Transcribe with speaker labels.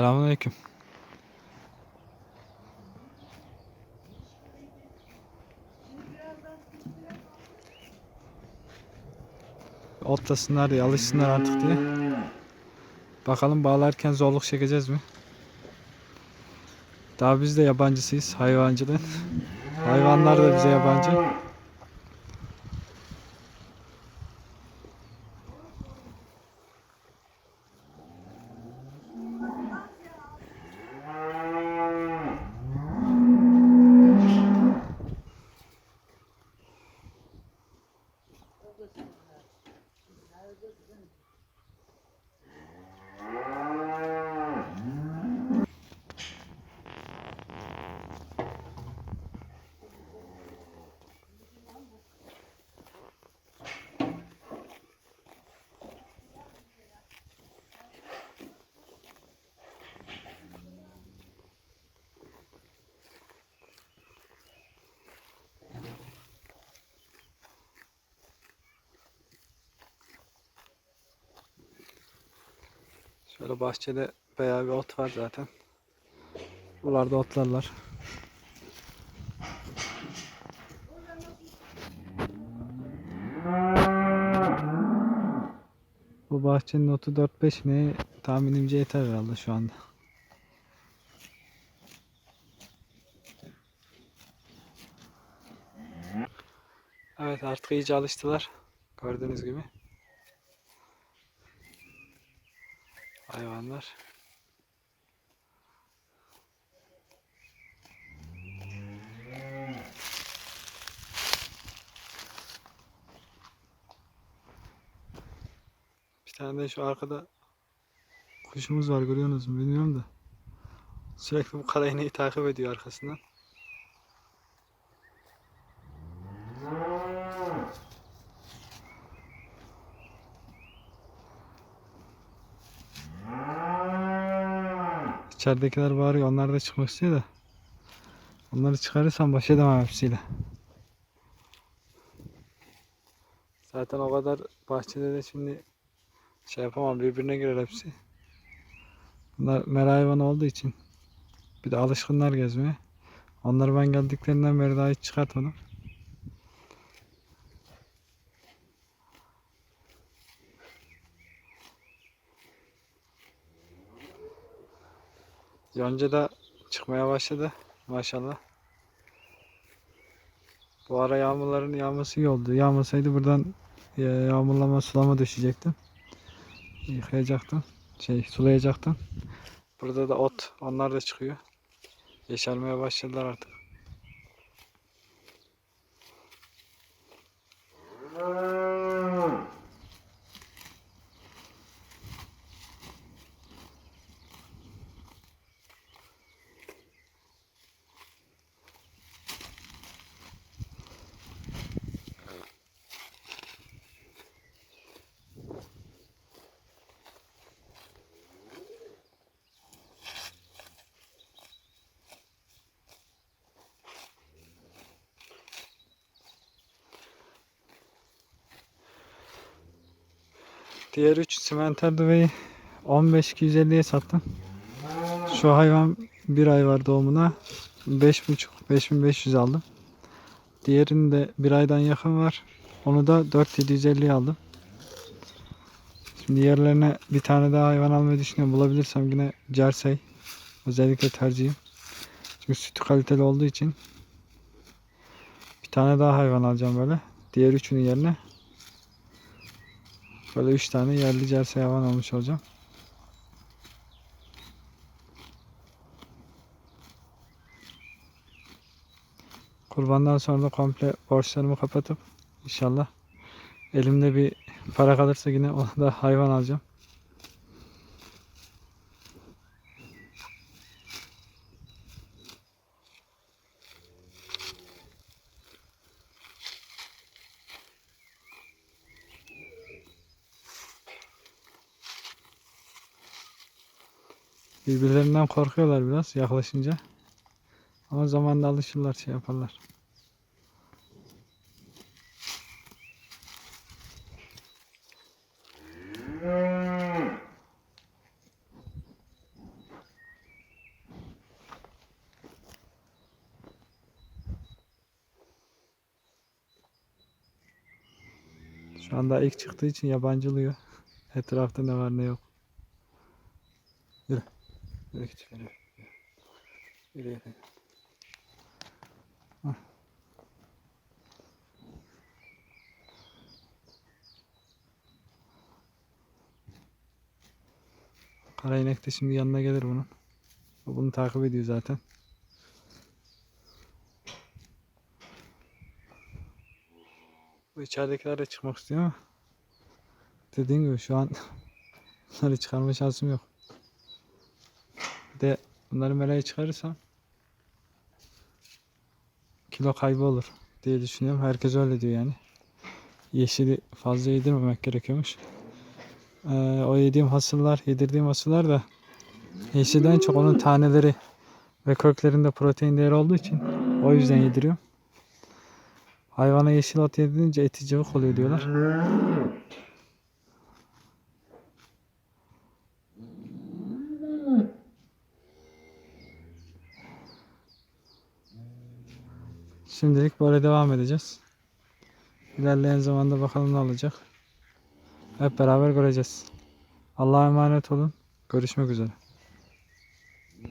Speaker 1: Selamünaleyküm. Otlasınlar diye, alışsınlar artık diye. Bakalım bağlarken zorluk çekeceğiz mi? Daha biz de yabancısıyız hayvancılığın. Hayvanlar da bize yabancı. 这是什么？还有这是什么？Şöyle bahçede bayağı bir ot var zaten. Buralarda otlarlar. Bu bahçenin otu 4-5 mi tahminimce yeter herhalde şu anda. Evet artık iyice alıştılar. Gördüğünüz gibi. Hayvanlar. Bir tane de şu arkada kuşumuz var görüyorsunuz mu bilmiyorum da. Sürekli bu kara takip ediyor arkasından. İçeridekiler bağırıyor. Onlar da çıkmak istiyor da. Onları çıkarırsam baş edemem hepsiyle. Zaten o kadar bahçede de şimdi şey yapamam. Birbirine girer hepsi. Bunlar mera hayvanı olduğu için. Bir de alışkınlar gezmeye. Onları ben geldiklerinden beri daha hiç çıkartmadım. Yonca da çıkmaya başladı maşallah. Bu ara yağmurların yağması iyi oldu. Yağmasaydı buradan e, yağmurlama sulama düşecektim. Yıkayacaktım. Şey sulayacaktım. Burada da ot. Onlar da çıkıyor. Yeşermeye başladılar artık. Diğer 3 simenter düveyi 15-250'ye sattım. Şu hayvan bir ay var doğumuna. 5,5 5500 aldım. Diğerini de bir aydan yakın var. Onu da 4750'ye aldım. Şimdi yerlerine bir tane daha hayvan almayı düşünüyorum. Bulabilirsem yine Jersey. Özellikle tercihim. Çünkü sütü kaliteli olduğu için bir tane daha hayvan alacağım böyle. Diğer üçünün yerine Böyle 3 tane yerli Jersey hayvan almış olacağım. Kurbandan sonra da komple borçlarımı kapatıp inşallah elimde bir para kalırsa yine ona da hayvan alacağım. Birbirlerinden korkuyorlar biraz yaklaşınca. Ama zamanla alışırlar şey yaparlar. Şu anda ilk çıktığı için yabancılıyor. Etrafta ne var ne yok. Yürü. Yürü. Yürü yürü. Hah. Kara inek de şimdi yanına gelir bunun. O bunu takip ediyor zaten. Bu içeridekiler de çıkmak istiyor ama dediğim gibi şu an bunları çıkarma şansım yok. De bunları meleğe çıkarırsam kilo kaybı olur diye düşünüyorum. Herkes öyle diyor yani. Yeşili fazla yedirmemek gerekiyormuş. Ee, o yediğim hasıllar, yedirdiğim hasıllar da yeşilden çok onun taneleri ve köklerinde protein değeri olduğu için o yüzden yediriyorum. Hayvana yeşil ot yedirince eti cıvık oluyor diyorlar. Şimdilik böyle devam edeceğiz. İlerleyen zamanda bakalım ne olacak. Hep beraber göreceğiz. Allah'a emanet olun. Görüşmek üzere.